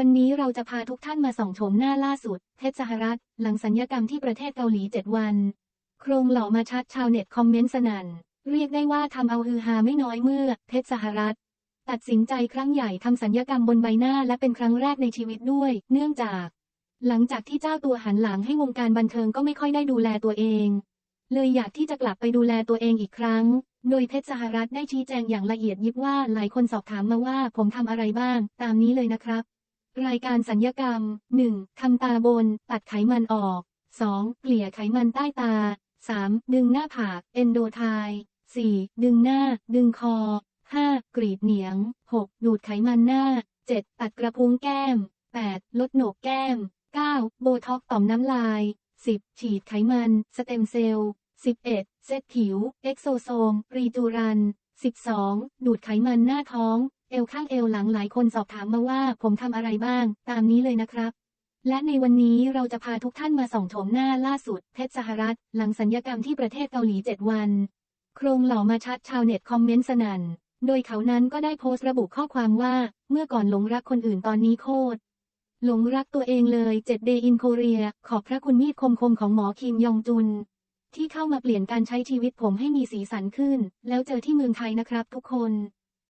วันนี้เราจะพาทุกท่านมาส่องโฉมหน้าล่าสุด เพชรสหรัฐ หลังสัญญกรรมที่ประเทศเกาหลี 7 วัน โครงหล่อมาชัดชาวเน็ตคอมเมนต์สนั่น เรียกได้ว่าทำเอาฮือฮาไม่น้อยเมื่อ เพชรสหรัฐ ตัดสินใจครั้งใหญ่ทำสัญญกรรมบนใบหน้าและเป็นครั้งแรกในชีวิตด้วย เนื่องจาก หลังจากที่เจ้าตัวหันหลังให้วงการบันเทิงก็ไม่ค่อยได้ดูแลตัวเอง เลยอยากที่จะกลับไปดูแลตัวเองอีกครั้งโดยเพชรสหรัฐได้ชี้แจงอย่างละเอียดยิบว่าหลายคนสอบถามมาว่าผมทำอะไรบ้าง ตามนี้เลยนะครับ รายการสัญญกรรม 1. ทำตาบน ตัดไขมันออก 2. เกลี่ยไขมันใต้ตา 3. ดึงหน้าผาก เอนโดไท 4. ดึงหน้า ดึงคอ 5. กรีดเหนียง 6. ดูดไขมันหน้า 7. ตัดกระพุ้งแก้ม 8. ลดโหนกแก้ม 9. โบท็อกต่อมน้ำลาย 10. ฉีดไขมัน สเต็มเซลล์ 11. เซตผิว เอ็กโซโซม รีจูรัน 12. ดูดไขมันหน้าท้อง เอวข้างเอวหลังหลายคนสอบถามมาว่าผมทำอะไรบ้าง ตามนี้เลยนะครับ และในวันนี้เราจะพาทุกท่านมาส่องโฉมหน้าล่าสุด เพชรสหรัฐ หลังสัญญกรรมที่ประเทศเกาหลี 7 วัน โครงหล่อมาชัดชาวเน็ตคอมเมนต์สนั่น โดยเขานั้นก็ได้โพสต์ระบุข้อความว่า เมื่อก่อนหลงรักคนอื่นตอนนี้โคตรหลงรักตัวเองเลย7 Day in Korea ขอบพระคุณมีดคมๆของหมอคิมยองจุน ที่เข้ามาเปลี่ยนการใช้ชีวิตผมให้มีสีสันขึ้น แล้วเจอที่เมืองไทยนะครับทุกคน